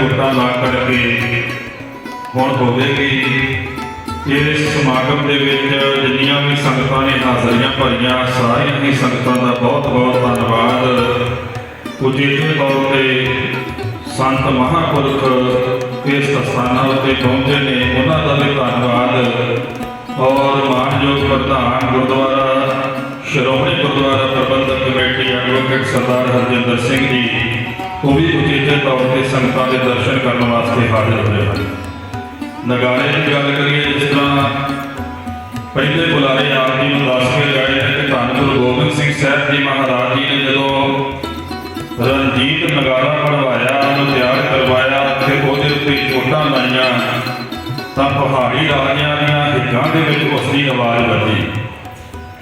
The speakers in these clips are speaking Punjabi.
ਨਗਾਰਿਆਂ ਦੀਆਂ ਲਾ ਕਰਕੇ ਹੁਣ ਹੋਵੇਗੀ। ਇਸ ਸਮਾਗਮ ਦੇ ਵਿੱਚ ਜਿੰਨੀਆਂ ਵੀ ਸੰਗਤਾਂ ਨੇ ਹਾਜ਼ਰੀਆਂ ਭਰੀਆਂ, ਸਾਰੀਆਂ ਹੀ ਸੰਗਤਾਂ ਦਾ ਬਹੁਤ ਬਹੁਤ ਧੰਨਵਾਦ। ਉਚੇਚੇ ਤੌਰ ਤੇ ਸੰਤ ਮਹਾਂਪੁਰਖ ਇਸ ਸਥਾਨਾਂ ਉੱਤੇ ਪਹੁੰਚੇ ਨੇ, ਉਹਨਾਂ ਦਾ ਵੀ ਧੰਨਵਾਦ। ਔਰ ਮਾਨਯੋਗ ਪ੍ਰਧਾਨ ਗੁਰਦੁਆਰਾ, ਸ਼੍ਰੋਮਣੀ ਗੁਰਦੁਆਰਾ ਪ੍ਰਬੰਧਕ ਕਮੇਟੀ ਐਡਵੋਕੇਟ ਸਰਦਾਰ ਹਰਜਿੰਦਰ ਸਿੰਘ ਜੀ ਉਹ ਵੀ ਉਚੇਚੇ ਤੌਰ ਤੇ ਸੰਗਤਾਂ ਦੇ ਦਰਸ਼ਨ ਕਰਨ ਵਾਸਤੇ ਹਾਜ਼ਰ ਹੋਏ ਹਨ। ਨਗਾਰੇ ਦੀ ਗੱਲ ਕਰੀਏ, ਜਿਸ ਤਰ੍ਹਾਂ ਪਹਿਲੇ ਬੁਲਾਰੇ ਆਪ ਜੀ ਨੂੰ ਦੱਸ ਕੇ ਗਏ ਨੇ ਕਿ ਧੰਨ ਗੁਰੂ ਗੋਬਿੰਦ ਸਿੰਘ ਸਾਹਿਬ ਜੀ ਮਹਾਰਾਜ ਜੀ ਨੇ ਜਦੋਂ ਰਣਜੀਤ ਨਗਾਰਾ ਬਣਵਾਇਆ ਉਹਨੂੰ ਤਿਆਰ ਕਰਵਾਇਆ ਤੇ ਉਹਦੇ ਉੱਤੇ ਚੋਟਾਂ ਲਾਈਆਂ, ਤਾਂ ਪਹਾੜੀ ਰਾਜਿਆਂ ਦੀਆਂ ਹਿੱਕਾਂ ਦੇ ਵਿੱਚ ਉਸ ਦੀ ਆਵਾਜ਼ ਵੱਜੀ।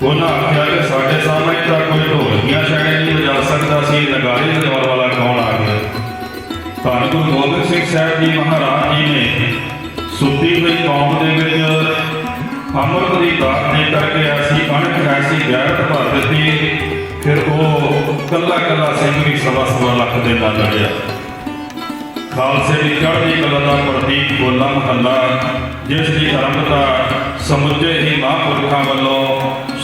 ਉਹਨਾਂ ਆਖਿਆ ਕਿ ਸਾਡੇ ਸਾਹਮਣੇ ਤਾਂ ਕੋਈ ਢੋਲਕੀਆਂ ਛੜੇ ਨਹੀਂ ਵਜਾ ਸਕਦਾ ਸੀ, ਨਗਾਰੇ ਵਜਾਉਣ ਵਾਲਾ ਕੌਣ ਆ ਗਿਆ? ਧੰਨ ਗੁਰੂ ਗੋਬਿੰਦ ਸਿੰਘ ਸਾਹਿਬ ਜੀ ਮਹਾਰਾਜ ਜੀ ਨੇ ਸੁੱਤੀ ਹੋਈ ਕੌਮ ਦੇ ਵਿੱਚ ਅੰਮ੍ਰਿਤ ਦੀ ਦਾਤ ਦੇ ਕਰਕੇ ਐਸੀ ਅਣਖ ਐਸੀ ਗੈਰਤ ਭਰ ਦਿੱਤੀ, ਫਿਰ ਉਹ ਕੱਲਾ ਕੱਲਾ ਸਿੰਘ ਵੀ ਸਵਾ ਸਵਾ ਲੱਖ ਦੇ ਨਾਲ ਲੜਿਆ। ਖਾਲਸੇ ਦੀ ਚੜ੍ਹਦੀ ਕਲਾ ਦਾ ਪ੍ਰਤੀਕ ਬੋਲਾ ਮਹੱਲਾ, ਜਿਸ ਦੀ ਆਰੰਭਤਾ ਸਮੁੱਚੇ ਹੀ ਮਹਾਂਪੁਰਖਾਂ ਵੱਲੋਂ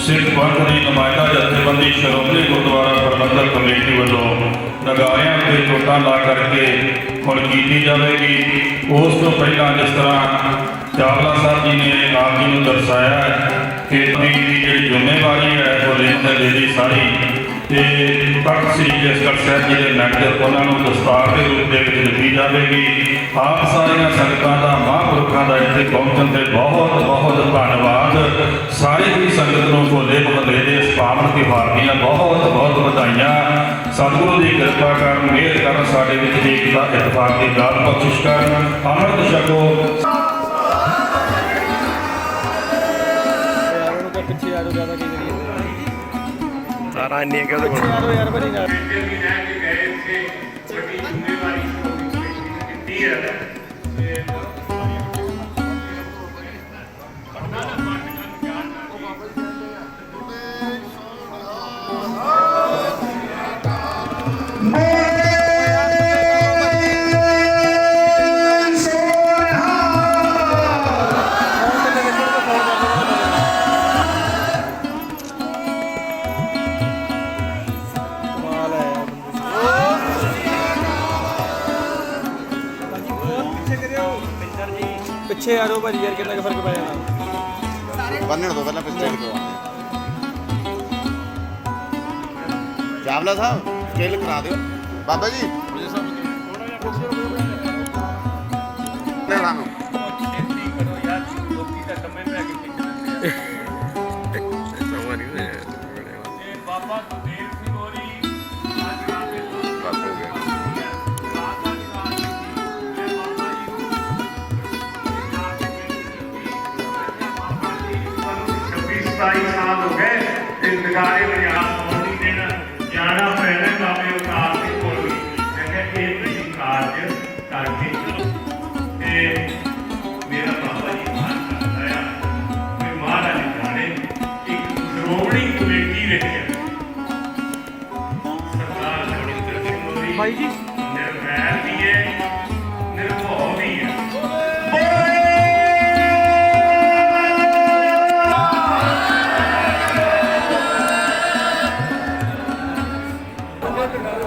ਸਿੱਖ ਪੰਥ ਦੀ ਨੁਮਾਇੰਦਾ ਜਥੇਬੰਦੀ ਸ਼੍ਰੋਮਣੀ ਗੁਰਦੁਆਰਾ ਪ੍ਰਬੰਧਕ ਕਮੇਟੀ ਵੱਲੋਂ ਨਗਾਰਿਆਂ ਤੇ ਚੋਟਾਂ ਲਾ ਕਰਕੇ ਹੁਣ ਕੀਤੀ ਜਾਵੇਗੀ। ਉਸ ਤੋਂ ਪਹਿਲਾਂ ਜਿਸ ਤਰ੍ਹਾਂ ਚਾਵਲਾ ਸਾਹਿਬ ਜੀ ਨੇ ਆਪ ਜੀ ਨੂੰ ਦਰਸਾਇਆ ਹੈ ਕਿ ਤੁਹਾਡੀ ਦੀ ਜਿਹੜੀ ਜ਼ਿੰਮੇਵਾਰੀ ਹੈ, ਉਹ ਲੈਣ ਦੇ ਦੀ ਸਾਰੀ। ਤੇ ਤਖਤ ਸ੍ਰੀ ਜਸਕਰ ਸਾਹਿਬ ਜੀ ਦੇ ਨਗਰ ਉਹਨਾਂ ਨੂੰ ਦਸਤਾਰ ਦੇ ਰੂਪ ਦੇ ਵਿੱਚ ਦਿੱਤੀ ਜਾਵੇਗੀ। ਆਪ ਸਾਰੀਆਂ ਸੰਗਤਾਂ ਦਾ, ਮਹਾਂਪੁਰਖਾਂ ਦਾ ਇੱਥੇ ਪਹੁੰਚਣ ਤੇ ਬਹੁਤ ਬਹੁਤ ਧੰਨਵਾਦ। ਸਾਰੀ ਹੀ ਸੰਗਤ ਨੂੰ ਭੋਲੇ ਮਹੱਲੇ ਦੇ ਇਸ ਪਾਵਨ ਤਿਉਹਾਰ ਦੀਆਂ ਬਹੁਤ ਬਹੁਤ ਵਧਾਈਆਂ। ਸਤਿਗੁਰੂ ਦੀ ਕਿਰਪਾ ਕਰਨ, ਮਿਹਰ ਕਰਨ ਸਾਡੇ ਵਿੱਚ ਏਕਤਾ ਇਤਫਾਕ ਦੀ ਦਾਤ ਬਖਸ਼ਿਸ਼ ਕਰਨ। ਅੰਮ੍ਰਿਤ ਛਕੋ। ਪਿੱਛੇ ਆ ਜਾਓ, ਜ਼ਿਆਦਾ ਕੀ ਕਰੀਏ ਸਾਰਾ ਇੰਨੀ ਕਿ ਉਹਦੇ ਕੋਲ। ਪਿੱਛੇ ਆ ਯਾਰ ਬੜੀ ਨਾਲ ਵੀ ਰਹਿ ਕੇ ਗਏ ਸੀ ਵੱਡੀ ਜ਼ਿੰਮੇਵਾਰੀ ਦਿੱਤੀ ਹੈ। ਪਿੱਛੇ ਆ ਜਾਓ ਭਾਜੀ ਯਾਰ ਕਿੰਨਾ ਕੁ ਫ਼ਰਕ ਪੈ ਜਾਣਾ। ਬੰਨਣ ਤੋਂ ਪਹਿਲਾਂ ਪਿੱਛੇ ਕਿਉਂ ਚਾਵਲਾ ਸਾਹਿਬ ਸਕੇਲ ਕਰਾ ਦਿਓ। ਬਾਬਾ ਜੀ। ਲੈ ਬਾਬਾ ਸੁਦੇਵ ਤੇ ਨਗਾਰੇ ਵਜਾ ਸੋਣੀ ਜਾਣਾ ਪੈਣਾ, ਬਾਬੇ ਉਤਾਰ ਦੇ ਕੋਲ ਵੀ ਮੈਂ ਕਿਹਾ, ਇਹ ਵੀ ਕਾਰਜ ਕਰਕੇ ਤੇ ਮੇਰਾ ਬਾਬਾ ਜੀ ਮਾਨ ਕਰਦਾ ਆ ਕਿ ਮਹਾਰਾਜ ਜਾਣੇ, ਇੱਕ ਸ਼੍ਰੋਮਣੀ ਕਮੇਟੀ ਵਿੱਚ ਸਰਦਾਰ ਜਗਿੰਦਰ ਸਿੰਘ ਮੋਦੀ ਭਾਈ ਜੀ। ఉంటున్నారు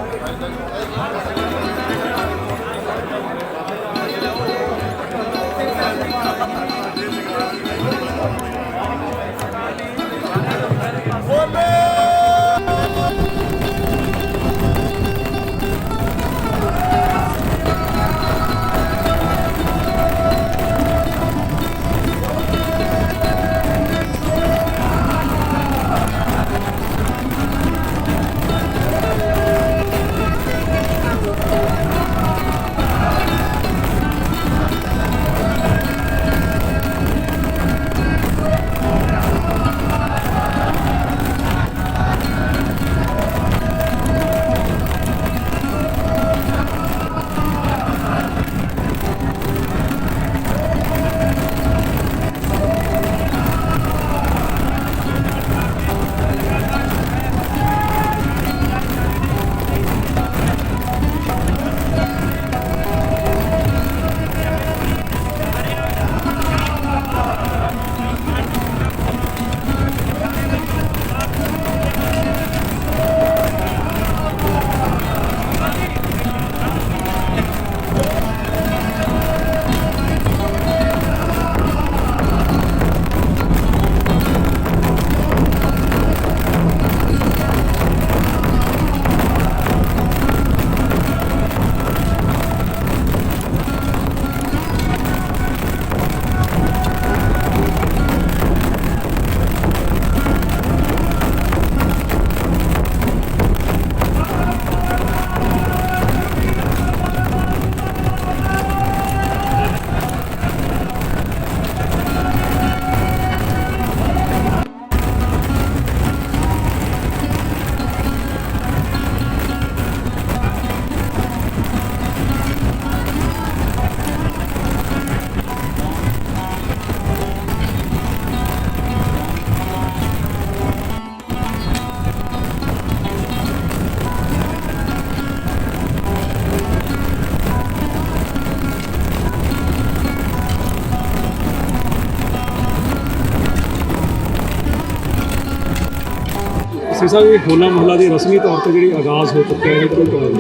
ਐਸਪੀ ਸਾਹਿਬ, ਇਹ ਹੋਲਾ ਮਹੱਲਾ ਦੀ ਰਸਮੀ ਤੌਰ ਤੇ ਜਿਹੜੀ ਆਗਾਜ਼ ਹੋ ਚੁੱਕਿਆ ਹੈ ਕੋਈ ਕਾਰਨ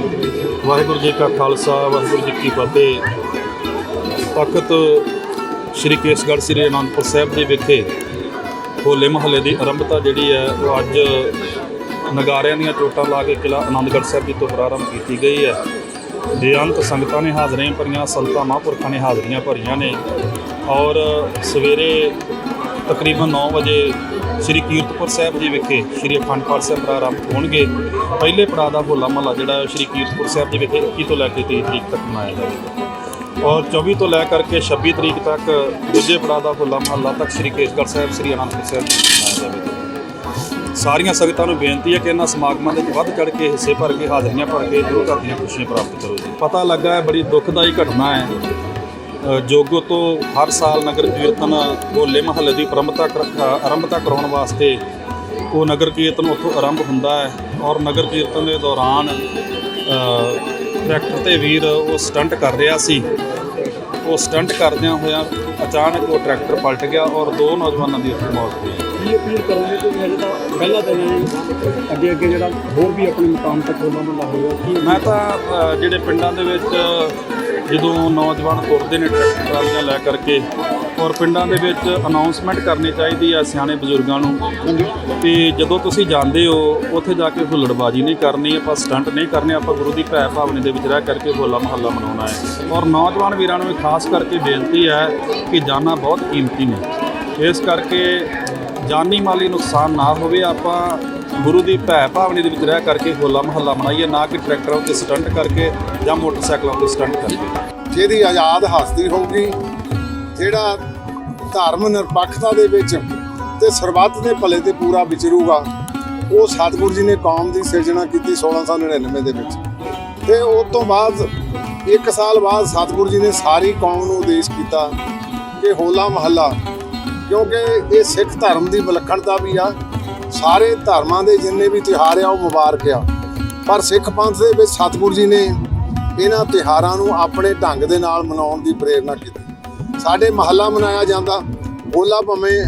ਵਾਹਿਗੁਰੂ ਜੀ ਕਾ ਖਾਲਸਾ, ਵਾਹਿਗੁਰੂ ਜੀ ਕੀ ਫਤਿਹ। ਤਖਤ ਸ੍ਰੀ ਕੇਸਗੜ੍ਹ ਸ੍ਰੀ ਅਨੰਦਪੁਰ ਸਾਹਿਬ ਦੇ ਵਿਖੇ ਹੋਲੇ ਮਹੱਲੇ ਦੀ ਆਰੰਭਤਾ ਜਿਹੜੀ ਹੈ, ਉਹ ਅੱਜ ਨਗਾਰਿਆਂ ਦੀਆਂ ਚੋਟਾਂ ਲਾ ਕੇ ਕਿਲਾ ਆਨੰਦਗੜ੍ਹ ਸਾਹਿਬ ਜੀ ਤੋਂ ਪ੍ਰਾਰੰਭ ਕੀਤੀ ਗਈ ਹੈ। ਬੇਅੰਤ ਸੰਗਤਾਂ ਨੇ ਹਾਜ਼ਰੀਆਂ ਭਰੀਆਂ, ਸੰਤਾਂ ਮਹਾਂਪੁਰਖਾਂ ਨੇ ਹਾਜ਼ਰੀਆਂ ਭਰੀਆਂ ਨੇ ਔਰ ਸਵੇਰੇ ਤਕਰੀਬਨ 9 ਵਜੇ ਸ੍ਰੀ ਕੀਰਤਪੁਰ ਸਾਹਿਬ ਜੀ ਵਿਖੇ ਸ੍ਰੀ ਅਖੰਡ ਪਾਠ ਸਾਹਿਬ ਪ੍ਰਾਰੰਭ ਹੋਣਗੇ। ਪਹਿਲੇ ਪੜਾਅ ਦਾ ਹੋਲਾ ਮਹੱਲਾ ਜਿਹੜਾ ਹੈ ਸ੍ਰੀ ਕੀਰਤਪੁਰ ਸਾਹਿਬ ਜੀ ਵਿਖੇ 21 ਤੋਂ ਲੈ ਕੇ 23 ਤਰੀਕ ਤੱਕ ਮਨਾਇਆ ਜਾਵੇਗਾ। ਔਰ 24 ਤੋਂ ਲੈ ਕਰਕੇ 26 ਤਰੀਕ ਤੱਕ ਦੂਜੇ ਪੜਾਅ ਦਾ ਹੋਲਾ ਮਹੱਲਾ ਤੱਕ ਸ੍ਰੀ ਕੇਸਗੜ੍ਹ ਸਾਹਿਬ, ਸ੍ਰੀ ਅਨੰਦਪੁਰ ਸਾਹਿਬ ਮਨਾਇਆ ਜਾਵੇਗਾ। ਸਾਰੀਆਂ ਸੰਗਤਾਂ ਨੂੰ ਬੇਨਤੀ ਹੈ ਕਿ ਇਹਨਾਂ ਸਮਾਗਮਾਂ ਦੇ ਵਿੱਚ ਵੱਧ ਚੜ ਕੇ ਹਿੱਸੇ ਭਰ ਕੇ, ਹਾਜ਼ਰੀਆਂ ਭਰ ਕੇ, ਗੁਰੂ ਘਰ ਦੀਆਂ ਖੁਸ਼ੀਆਂ ਪ੍ਰਾਪਤ ਕਰੋ ਜੀ। ਪਤਾ ਲੱਗਾ ਹੈ ਬੜੀ ਦੁਖਦਾਈ ਘਟਨਾ ਹੈ। ਜੋਗੋ ਤੋਂ ਹਰ ਸਾਲ ਨਗਰ ਕੀਰਤਨ ਹੋਲੇ ਮਹੱਲੇ ਦੀ ਅ, ਆਰੰਭਤਾ ਕਰਾਉਣ ਵਾਸਤੇ ਉਹ ਨਗਰ ਕੀਰਤਨ ਉੱਥੋਂ ਆਰੰਭ ਹੁੰਦਾ ਹੈ ਔਰ ਨਗਰ ਕੀਰਤਨ ਦੇ ਦੌਰਾਨ ਟਰੈਕਟਰ ਤੇ ਵੀਰ ਉਹ ਸਟੰਟ ਕਰ ਰਿਹਾ ਸੀ ਉਹ ਸਟੰਟ ਕਰਦਿਆਂ ਹੋਇਆਂ ਅਚਾਨਕ ਉਹ ਟਰੈਕਟਰ ਪਲਟ ਗਿਆ ਔਰ ਦੋ ਨੌਜਵਾਨਾਂ ਦੀ ਉੱਥੇ ਮੌਤ ਹੋਈ ਕੀ ਅਪੀਲ ਕਰੋਗੇ ਕਿ ਤਾਂ ਪਹਿਲਾ ਦਿਨ। ਅੱਗੇ ਅੱਗੇ ਜਿਹੜਾ ਹੋਰ ਵੀ ਆਪਣੇ ਮੁਕਾਮ ਤੱਕ ਮਹੱਲਾ ਹੋਵੇਗਾ ਕੀ ਮੈਂ ਤਾਂ ਜਿਹੜੇ ਪਿੰਡਾਂ ਦੇ ਵਿੱਚ ਜਦੋਂ ਨੌਜਵਾਨ ਤੁਰਦੇ ਨੇ ਟਰੈਕਟਰ ਟਰਾਲੀਆਂ ਲੈ ਕਰਕੇ ਔਰ ਪਿੰਡਾਂ ਦੇ ਵਿੱਚ ਅਨਾਉਂਸਮੈਂਟ ਕਰਨੀ ਚਾਹੀਦੀ ਹੈ ਸਿਆਣੇ ਬਜ਼ੁਰਗਾਂ ਨੂੰ ਕਿ ਜਦੋਂ ਤੁਸੀਂ ਜਾਂਦੇ ਹੋ, ਉੱਥੇ ਜਾ ਕੇ ਹੁੱਲੜਬਾਜੀ ਨਹੀਂ ਕਰਨੀ, ਆਪਾਂ ਸਟੰਟ ਨਹੀਂ ਕਰਨੇ, ਆਪਾਂ ਗੁਰੂ ਦੀ ਭੈ ਭਾਵਨੇ ਦੇ ਵਿੱਚ ਰਹਿ ਕਰਕੇ ਹੋਲਾ ਮਹੱਲਾ ਮਨਾਉਣਾ ਹੈ। ਔਰ ਨੌਜਵਾਨ ਵੀਰਾਂ ਨੂੰ ਵੀ ਖਾਸ ਕਰਕੇ ਬੇਨਤੀ ਹੈ ਕਿ ਜਾਨਾਂ ਬਹੁਤ ਕੀਮਤੀ ਨੇ। ਇਸ ਕਰਕੇ ਜਾਨੀ ਮਾਲੀ ਨੁਕਸਾਨ ਨਾ ਹੋਵੇ, ਆਪਾਂ ਗੁਰੂ ਦੀ ਭੈ ਭਾਵਨੀ ਦੇ ਵਿੱਚ ਰਹਿ ਕਰਕੇ ਹੋਲਾ ਮਹੱਲਾ ਮਨਾਈਏ, ਨਾ ਕਿ ਟਰੈਕਟਰਾਂ ਉੱਤੇ ਸਟੰਟ ਕਰਕੇ ਜਾਂ ਮੋਟਰਸਾਈਕਲਾਂ ਉੱਤੇ ਸਟੰਟ ਕਰਕੇ। ਜਿਹਦੀ ਆਜ਼ਾਦ ਹਸਤੀ ਹੋਊਗੀ, ਜਿਹੜਾ ਧਰਮ ਨਿਰਪੱਖਤਾ ਦੇ ਵਿੱਚ ਤੇ ਸਰਬੱਤ ਦੇ ਭਲੇ ਤੇ ਪੂਰਾ ਵਿਚਰੂਗਾ, ਉਹ ਸਤਿਗੁਰੂ ਜੀ ਨੇ ਕੌਮ ਦੀ ਸਿਰਜਣਾ ਕੀਤੀ 1699 ਦੇ ਵਿੱਚ। ਤੇ ਉਸ ਤੋਂ ਬਾਅਦ, ਇੱਕ ਸਾਲ ਬਾਅਦ ਸਤਿਗੁਰੂ ਜੀ ਨੇ ਸਾਰੀ ਕੌਮ ਨੂੰ ਉਦੇਸ਼ ਕੀਤਾ ਕਿ ਹੋਲਾ ਮਹੱਲਾ, ਕਿਉਂਕਿ ਇਹ ਸਿੱਖ ਧਰਮ ਦੀ ਵਿਲੱਖਣਤਾ ਵੀ ਆ ਸਾਰੇ ਧਰਮਾਂ ਦੇ ਜਿੰਨੇ ਵੀ ਤਿਉਹਾਰ ਆ, ਉਹ ਮੁਬਾਰਕ ਆ। ਪਰ ਸਿੱਖ ਪੰਥ ਦੇ ਵਿੱਚ ਸਤਿਗੁਰੂ ਜੀ ਨੇ ਇਹਨਾਂ ਤਿਉਹਾਰਾਂ ਨੂੰ ਆਪਣੇ ਢੰਗ ਦੇ ਨਾਲ ਮਨਾਉਣ ਦੀ ਪ੍ਰੇਰਣਾ ਕੀਤੀ। ਸਾਡੇ ਮਹੱਲਾ ਮਨਾਇਆ ਜਾਂਦਾ। ਹੋਲਾ ਭਾਵੇਂ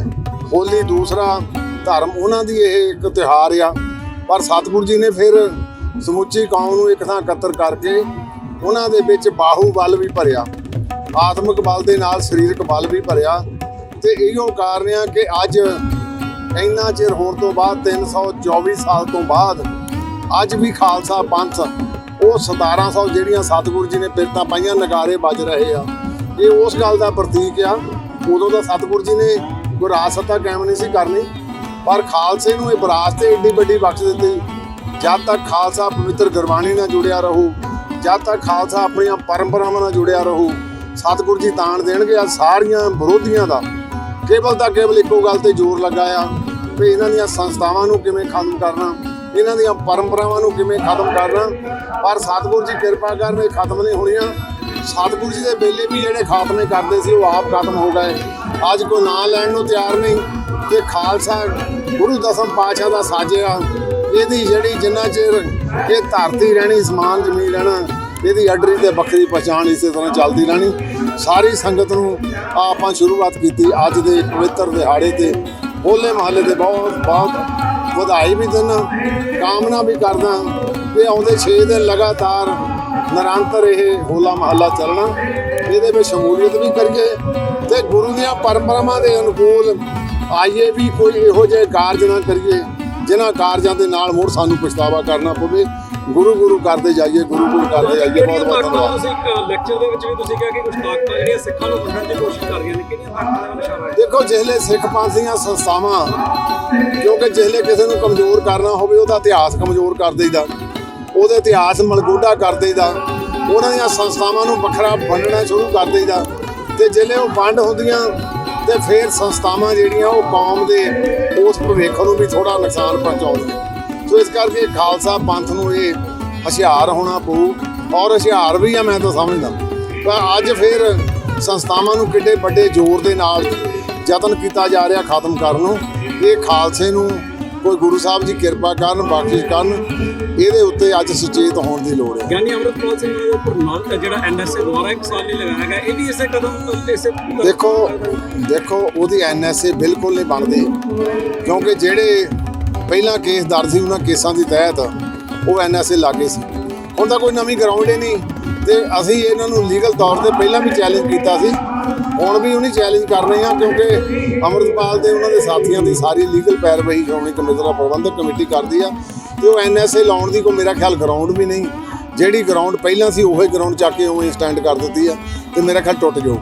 ਹੋਲੀ ਦੂਸਰਾ ਧਰਮ, ਉਹਨਾਂ ਦੀ ਇਹ ਇੱਕ ਤਿਉਹਾਰ ਆ। ਪਰ ਸਤਿਗੁਰੂ ਜੀ ਨੇ ਫਿਰ ਸਮੁੱਚੀ ਕੌਮ ਨੂੰ ਇੱਕ ਥਾਂ ਇਕੱਤਰ ਕਰਕੇ ਉਹਨਾਂ ਦੇ ਵਿੱਚ ਬਾਹੂ ਬਲ ਵੀ ਭਰਿਆ, ਆਤਮਿਕ ਬਲ ਦੇ ਨਾਲ ਸਰੀਰਕ ਬਲ ਵੀ ਭਰਿਆ ਤੇ ਇਹੋ ਕਾਰਨ ਆ ਕਿ ਅੱਜ ਇੰਨਾ ਚਿਰ ਹੋਣ ਤੋਂ ਬਾਅਦ 324 ਸਾਲ ਤੋਂ ਬਾਅਦ, ਅੱਜ ਵੀ ਖਾਲਸਾ ਪੰਥ, ਉਹ 1700 ਜਿਹੜੀਆਂ ਸਤਿਗੁਰੂ ਜੀ ਨੇ ਪਿਰਤਾਂ ਪਾਈਆਂ, ਨਗਾਰੇ ਵੱਜ ਰਹੇ ਆ। ਇਹ ਉਸ ਗੱਲ ਦਾ ਪ੍ਰਤੀਕ ਆ, ਉਦੋਂ ਦਾ ਸਤਿਗੁਰੂ ਜੀ ਨੇ ਕੋਈ ਸੱਤਾ ਕਾਇਮ ਨਹੀਂ ਸੀ ਕਰਨੀ, ਪਰ ਖਾਲਸੇ ਨੂੰ ਇਹ ਵਿਰਾਸਤ 'ਤੇ ਏਡੀ ਵੱਡੀ ਬਖਸ਼ ਦਿੱਤੀ। ਜਦ ਤੱਕ ਖਾਲਸਾ ਪਵਿੱਤਰ ਗੁਰਬਾਣੀ ਨਾਲ ਜੁੜਿਆ ਰਹੂ, ਜਦ ਤੱਕ ਖਾਲਸਾ ਆਪਣੀਆਂ ਪਰੰਪਰਾਵਾਂ ਨਾਲ ਜੁੜਿਆ ਰਹੂ, ਸਤਿਗੁਰੂ ਜੀ ਤਾਣ ਦੇਣਗੇ ਆ ਸਾਰੀਆਂ ਵਿਰੋਧੀਆਂ ਦਾ। ਕੇਵਲ ਤਾਂ ਕੇਵਲ ਇੱਕੋ ਗੱਲ ਤੇ ਜ਼ੋਰ ਲੱਗਾ ਆ ਵੀ ਇਹਨਾਂ ਦੀਆਂ ਸੰਸਥਾਵਾਂ ਨੂੰ ਕਿਵੇਂ ਖਤਮ ਕਰਨਾ, ਇਹਨਾਂ ਦੀਆਂ ਪਰੰਪਰਾਵਾਂ ਨੂੰ ਕਿਵੇਂ ਖਤਮ ਕਰਨਾ, ਪਰ ਸਤਿਗੁਰੂ ਜੀ ਕਿਰਪਾ ਕਰਨ ਇਹ ਖਤਮ ਨਹੀਂ ਹੋਣੀਆਂ। ਸਤਿਗੁਰੂ ਜੀ ਦੇ ਵੇਲੇ ਵੀ ਜਿਹੜੇ ਖਾਤਮੇ ਕਰਦੇ ਸੀ, ਉਹ ਆਪ ਖਤਮ ਹੋ ਗਏ। ਅੱਜ ਕੋਈ ਨਾਂ ਲੈਣ ਨੂੰ ਤਿਆਰ ਨਹੀਂ। ਕਿ ਖਾਲਸਾ ਗੁਰੂ ਦਸਮ ਪਾਤਸ਼ਾਹ ਦਾ ਸਾਜਿਆ। ਇਹਦੀ ਜਿਹੜੀ ਜਿੰਨਾ ਚਿਰ ਇਹ ਧਰਤੀ ਰਹਿਣੀ, ਸਮਾਨ ਜ਼ਮੀਨ ਰਹਿਣਾ, ਇਹਦੀ ਅੱਡਰੀ ਤੇ ਵੱਖਰੀ ਪਛਾਣ ਇਸੇ ਤਰ੍ਹਾਂ ਚੱਲਦੀ ਰਹਿਣੀ। ਸਾਰੀ ਸੰਗਤ ਨੂੰ ਆਪਾਂ ਸ਼ੁਰੂਆਤ ਕੀਤੀ ਅੱਜ ਦੇ ਪਵਿੱਤਰ ਦਿਹਾੜੇ ਤੇ। ਹੋਲੇ ਮਹੱਲੇ 'ਤੇ ਬਹੁਤ ਬਹੁਤ ਵਧਾਈ ਵੀ ਦਿੰਦਾ, ਕਾਮਨਾ ਵੀ ਕਰਦਾ ਕਿ ਆਉਂਦੇ 6 ਦਿਨ ਲਗਾਤਾਰ ਨਿਰੰਤਰ ਇਹ ਹੋਲਾ ਮਹੱਲਾ ਚੱਲਣਾ, ਇਹਦੇ ਵਿੱਚ ਸ਼ਮੂਲੀਅਤ ਵੀ ਕਰੀਏ ਤੇ ਗੁਰੂ ਦੀਆਂ ਪਰੰਪਰਾਵਾਂ ਦੇ ਅਨੁਕੂਲ ਆਈਏ ਵੀ ਕੋਈ ਇਹੋ ਜਿਹੇ ਕਾਰਜ ਨਾ ਕਰੀਏ, ਜਿਨ੍ਹਾਂ ਕਾਰਜਾਂ ਦੇ ਨਾਲ ਮੁੜ ਸਾਨੂੰ ਪਛਤਾਵਾ ਕਰਨਾ ਪਵੇ। ਗੁਰੂ ਗੁਰੂ ਕਰਦੇ ਜਾਈਏ ਗੁਰੂ ਗੁਰੂ ਕਰਦੇ ਜਾਈਏ ਬਹੁਤ ਬਹੁਤ ਧੰਨਵਾਦ। ਤੁਸੀਂ ਇੱਕ ਲੈਕਚਰ ਦੇ ਵਿੱਚ ਵੀ ਤੁਸੀਂ ਕਿਹਾ ਕਿ ਕੁਝ ਤਾਕਤਾਂ ਜਿਹੜੀਆਂ ਸਿੱਖਾਂ ਨੂੰ ਵੰਡਣ ਦੀ ਕੋਸ਼ਿਸ਼ ਕਰ ਰਹੀਆਂ ਨੇ ਕਿਹੜੀਆਂ ਤਾਕਤਾਂ ਦਾ ਨਿਸ਼ਾਨਾ ਹੈ? ਦੇਖੋ ਜਿਹਲੇ ਸਿੱਖ ਪੰਥ ਦੀਆਂ ਸੰਸਥਾਵਾਂ ਕਿਉਂਕਿ ਜਿਹਲੇ ਕਿਸੇ ਨੂੰ ਕਮਜ਼ੋਰ ਕਰਨਾ ਹੋਵੇ ਉਹਦਾ ਇਤਿਹਾਸ ਕਮਜ਼ੋਰ ਕਰ ਦੇਈਦਾ। ਉਹਦੇ ਇਤਿਹਾਸ ਮਲਗੋਡਾ ਕਰ ਦੇਈਦਾ। ਉਹਨਾਂ ਦੀਆਂ ਸੰਸਥਾਵਾਂ ਨੂੰ ਵੱਖਰਾ ਵੰਡਣਾ ਸ਼ੁਰੂ ਕਰ ਦੇਈਦਾ। ਤੇ ਜਿਹਲੇ ਉਹ ਵੰਡ ਹੁੰਦੀਆਂ ਤੇ ਫਿਰ ਸੰਸਥਾਵਾਂ ਜਿਹੜੀਆਂ ਉਹ ਕੌਮ ਦੇ ਉਸ ਭਵਿੱਖ ਨੂੰ ਵੀ ਥੋੜਾ ਨੁਕਸਾਨ ਪਹੁੰਚਾਉਂਦੀਆਂ। ਸੋ ਇਸ ਕਰਕੇ ਖਾਲਸਾ ਪੰਥ ਨੂੰ ਇਹ ਹੁਸ਼ਿਆਰ ਹੋਣਾ ਪਊ। ਔਰ ਹੁਸ਼ਿਆਰ ਵੀ ਆ ਮੈਂ ਤਾਂ ਸਮਝਦਾ। ਪਰ ਅੱਜ ਫਿਰ ਸੰਸਥਾਵਾਂ ਨੂੰ ਕਿੱਡੇ ਵੱਡੇ ਜ਼ੋਰ ਦੇ ਨਾਲ ਯਤਨ ਕੀਤਾ ਜਾ ਰਿਹਾ ਖਤਮ ਕਰਨ ਨੂੰ। ਇਹ ਖਾਲਸੇ ਨੂੰ ਕੋਈ ਗੁਰੂ ਸਾਹਿਬ ਜੀ ਕਿਰਪਾ ਕਰਨ ਬਖਸ਼ਿਸ਼ ਕਰਨ ਇਹਦੇ ਉੱਤੇ ਅੱਜ ਸੁਚੇਤ ਹੋਣ ਦੀ ਲੋੜ ਹੈ। ਗਿਆਨੀ ਅਮਰਤਪਾਲ ਸਿੰਘ ਦੇ ਉੱਪਰ ਨਾਲ ਜਿਹੜਾ ਐਨਐਸਏ ਦੁਆਰਾ ਇੱਕ ਸਾਲ ਲਈ ਲਗਾਇਆ ਗਿਆ ਇਹ ਵੀ ਇਸੇ ਕਦਮ ਇਸੇ ਦੇਖੋ ਦੇਖੋ ਉਹਦੀ ਐਨਐਸਏ ਬਿਲਕੁਲ ਨਹੀਂ ਬਣਦੀ। ਕਿਉਂਕਿ ਜਿਹੜੇ ਪਹਿਲਾਂ ਕੇਸ ਦਰਜ ਸੀ ਉਹਨਾਂ ਕੇਸਾਂ ਦੀ ਤਹਿਤ, ਉਹ ਐਨਐਸਏ ਲਾਗੇ ਸੀ। ਹੁਣ ਤਾਂ ਕੋਈ ਨਵੀਂ ਗਰਾਊਂਡ ਹੀ ਨਹੀਂ ਤੇ ਅਸੀਂ ਇਹਨਾਂ ਨੂੰ ਲੀਗਲ ਤੌਰ ਤੇ ਪਹਿਲਾਂ ਵੀ ਚੈਲੰਜ ਕੀਤਾ ਸੀ। ਹੁਣ ਵੀ ਉਹਨੀ ਚੈਲੰਜ ਕਰ ਰਹੇ ਹਾਂ ਕਿਉਂਕਿ ਅਮਰਤਪਾਲ ਦੇ ਉਹਨਾਂ ਦੇ ਸਾਥੀਆਂ ਦੀ ਸਾਰੀ ਲੀਗਲ ਪੈਰਵਾਈ ਸ਼੍ਰੋਮਣੀ ਕਮੇਟੀ ਦਾ ਪ੍ਰਬੰਧਕ ਕਮੇਟੀ ਕਰਦੀ ਆ ਤੇ ਉਹ ਐਨਐਸਏ ਲਾਉਣ ਦੀ ਕੋਈ ਮੇਰਾ ਖਿਆਲ ਗਰਾਊਂਡ ਵੀ ਨਹੀਂ। ਜਿਹੜੀ ਗਰਾਊਂਡ ਪਹਿਲਾਂ ਸੀ, ਉਹੀ ਗਰਾਊਂਡ ਚੱਕ ਕੇ ਉਵੇਂ ਸਟੈਂਡ ਕਰ ਦਿੱਤੀ ਆ ਤੇ ਮੇਰਾ ਖਿਆਲ ਟੁੱਟ ਜਾਊ।